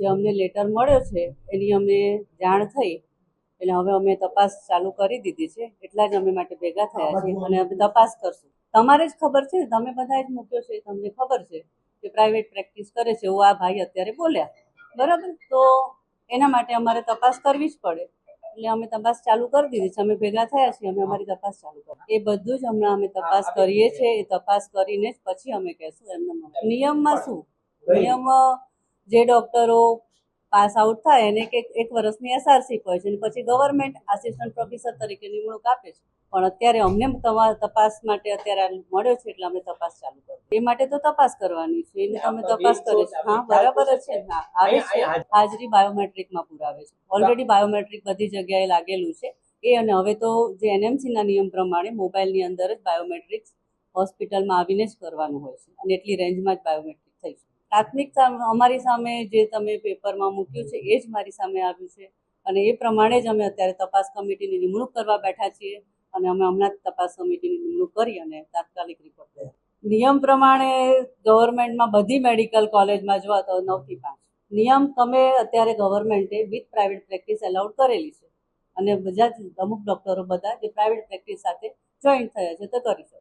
જે અમને લેટર મળ્યો છે, એની અમે જાણ થઈ. એટલે હવે અમે તપાસ ચાલુ કરી દીધી છે. એટલા જ અમે માટે ભેગા થયા છીએ અને અમે તપાસ કરશું. તમારે જ ખબર છે તમે બધા જ મૂક્યો છે, તમને ખબર છે કે પ્રાઇવેટ પ્રેક્ટિસ કરે છે. એવું આ ભાઈ અત્યારે બોલ્યા. બરાબર? તો એના માટે અમારે તપાસ કરવી જ પડે. એટલે અમે તપાસ ચાલુ કરી દીધી છે. અમે ભેગા થયા છીએ, અમે અમારી તપાસ ચાલુ કરી એ બધું જ હમણાં અમે તપાસ કરીએ છીએ. એ તપાસ કરીને જ પછી અમે કહેશું એમને નિયમમાં શું? નિયમ જે ડોક્ટરો પાસ આઉટ થાય એને કે એક વર્ષની એસઆરસી હોય છે અને પછી ગવર્મેન્ટ આસિસ્ટન્ટ પ્રોફેસર તરીકે નિમણૂક આપે છે. પણ અત્યારે અમને તપાસ માટે અત્યારે મળ્યો છે એટલે અમે તપાસ ચાલુ કરી એ માટે તો તપાસ કરવાની છે. એને તમે તપાસ કરે છે હા બરાબર જ છે. હા આવે છે. હાજરી બાયોમેટ્રિકમાં પુરાવે છે. ઓલરેડી બાયોમેટ્રિક બધી જગ્યાએ લાગેલું છે. એ અને હવે તો જે એનએમસીના નિયમ પ્રમાણે મોબાઈલની અંદર જ બાયોમેટ્રિક્સ હોસ્પિટલમાં આવીને જ કરવાનું હોય છે. અને એટલી રેન્જમાં જ બાયોમેટ્રિક પ્રાથમિક અમારી સામે જે તમે પેપરમાં મૂક્યું છે, એ જ મારી સામે આવ્યું છે. અને એ પ્રમાણે જ અમે અત્યારે તપાસ કમિટીની નિમણૂક કરવા બેઠા છીએ અને અમે હમણાં જ તપાસ કમિટીની નિમણૂક કરી અને તાત્કાલિક રિપોર્ટ તૈયાર નિયમ પ્રમાણે ગવર્મેન્ટમાં બધી મેડિકલ કોલેજમાં જોવા તો નવથી પાંચ. નિયમ તમે અત્યારે ગવર્મેન્ટે વિથ પ્રાઇવેટ પ્રેક્ટિસ એલાઉડ કરેલી છે. અને બધા જ અમુક ડૉક્ટરો બધા જે પ્રાઇવેટ પ્રેક્ટિસ સાથે જોઈન્ટ થયા છે તો કરી શકે.